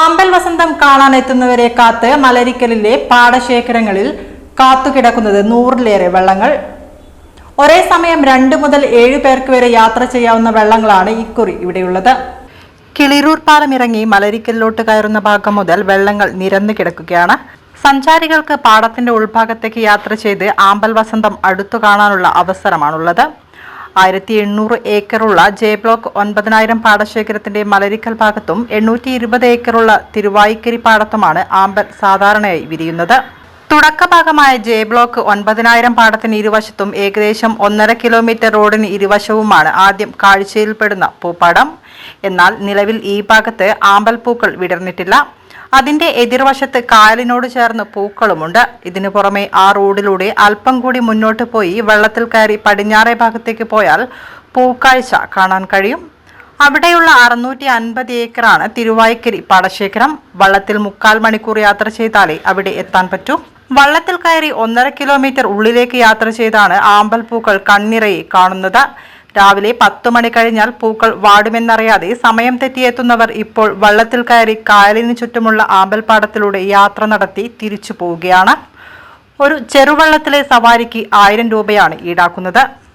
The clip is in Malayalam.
ആമ്പൽ വസന്തം കാണാനെത്തുന്നവരെ കാത്ത് മലരിക്കലിലെ പാടശേഖരങ്ങളിൽ കാത്തുകിടക്കുന്നത് നൂറിലേറെ വള്ളങ്ങൾ. ഒരേ സമയം രണ്ട് മുതൽ ഏഴ് പേർക്ക് വരെ യാത്ര ചെയ്യാവുന്ന വെള്ളങ്ങളാണ് ഇക്കുറി ഇവിടെയുള്ളത്. കിളിരൂർ പാലം ഇറങ്ങി മലരിക്കലിലോട്ട് കയറുന്ന ഭാഗം മുതൽ വെള്ളങ്ങൾ നിരന്നു കിടക്കുകയാണ്. സഞ്ചാരികൾക്ക് പാടത്തിന്റെ ഉൾഭാഗത്തേക്ക് യാത്ര ചെയ്ത് ആമ്പൽ വസന്തം അടുത്തു കാണാനുള്ള അവസരമാണുള്ളത്. ആയിരത്തി എണ്ണൂറ് ഏക്കറുള്ള ജെ ബ്ലോക്ക് ഒൻപതിനായിരം പാടശേഖരത്തിന്റെ മലരിക്കൽ ഭാഗത്തും എണ്ണൂറ്റി ഇരുപത് ഏക്കറുള്ള തിരുവായിക്കരി പാടത്തുമാണ് ആമ്പൽ സാധാരണയായി വിരിയുന്നത്. തുടക്കഭാഗമായ ജെ ബ്ലോക്ക് ഒൻപതിനായിരം പാടത്തിന് ഇരുവശത്തും ഏകദേശം ഒന്നര കിലോമീറ്റർ റോഡിന് ഇരുവശവുമാണ് ആദ്യം കാഴ്ചയിൽപ്പെടുന്ന പൂപ്പാടം. എന്നാൽ നിലവിൽ ഈ ഭാഗത്ത് ആമ്പൽ പൂക്കൾ വിടർന്നിട്ടില്ല. അതിന്റെ എതിർവശത്ത് കായലിനോട് ചേർന്ന് പൂക്കളുമുണ്ട്. ഇതിനു പുറമെ ആ റോഡിലൂടെ അല്പം കൂടി മുന്നോട്ട് പോയി വെള്ളത്തിൽ കയറി പടിഞ്ഞാറേ ഭാഗത്തേക്ക് പോയാൽ പൂക്കാഴ്ച കാണാൻ കഴിയും. അവിടെയുള്ള അറുന്നൂറ്റി അൻപത് ഏക്കറാണ് തിരുവായ്ക്കരി പാടശേഖരം. വള്ളത്തിൽ മുക്കാൽ മണിക്കൂർ യാത്ര ചെയ്താലേ അവിടെ എത്താൻ പറ്റൂ. വള്ളത്തിൽ കയറി ഒന്നര കിലോമീറ്റർ ഉള്ളിലേക്ക് യാത്ര ചെയ്താണ് ആമ്പൽ പൂക്കൾ കണ്ണിറയെ കാണുന്നത്. രാവിലെ പത്തു മണി കഴിഞ്ഞാൽ പൂക്കൾ വാടുമെന്നറിയാതെ സമയം തെറ്റിയെത്തുന്നവർ ഇപ്പോൾ വള്ളത്തിൽ കയറി കായലിന് ചുറ്റുമുള്ള ആമ്പൽപ്പാടത്തിലൂടെ യാത്ര നടത്തി തിരിച്ചു പോവുകയാണ്. ഒരു ചെറുവള്ളത്തിലെ സവാരിക്ക് ആയിരം രൂപയാണ് ഈടാക്കുന്നത്.